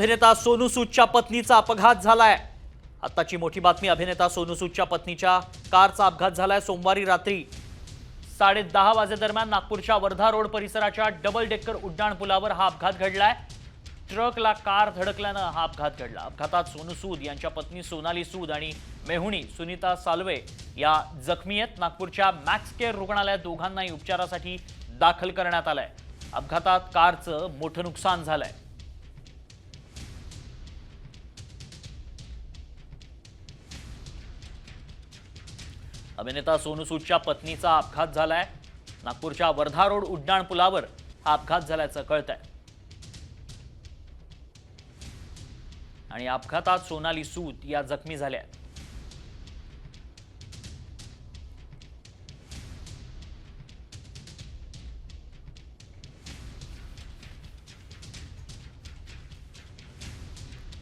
अभिनेता सोनू सूदच्या पत्नीचा अपघात झालाय. आताची मोठी बातमी अभिनेता सोनू सूदच्या पत्नीच्या कारचा अपघात झालाय सोमवारी रात्री. साडे दहा वाजेदरम्यान नागपूरच्या वर्धा रोड परिसराच्या डबल डेक्कर उड्डाणपुलावर हा अपघात घडलाय. ट्रकला कार धडकल्यानं हा अपघात घडला. अपघातात सोनू सूद यांच्या पत्नी सोनाली सूद आणि मेहुणी सुनीता साल्वे या जखमी आहेत. नागपूरच्या मॅक्स केअर रुग्णालयात दोघांनाही उपचारासाठी दाखल करण्यात आलंय. अपघातात कारचं मोठं नुकसान झालंय. अभिनेता सोनू सूदच्या पत्नीचा अपघात झालाय. नागपूरच्या वर्धा रोड उड्डाण पुलावर हा अपघात झाल्याचं कळत आहे आणि अपघातात सोनाली सूद या जखमी झाल्या आहेत.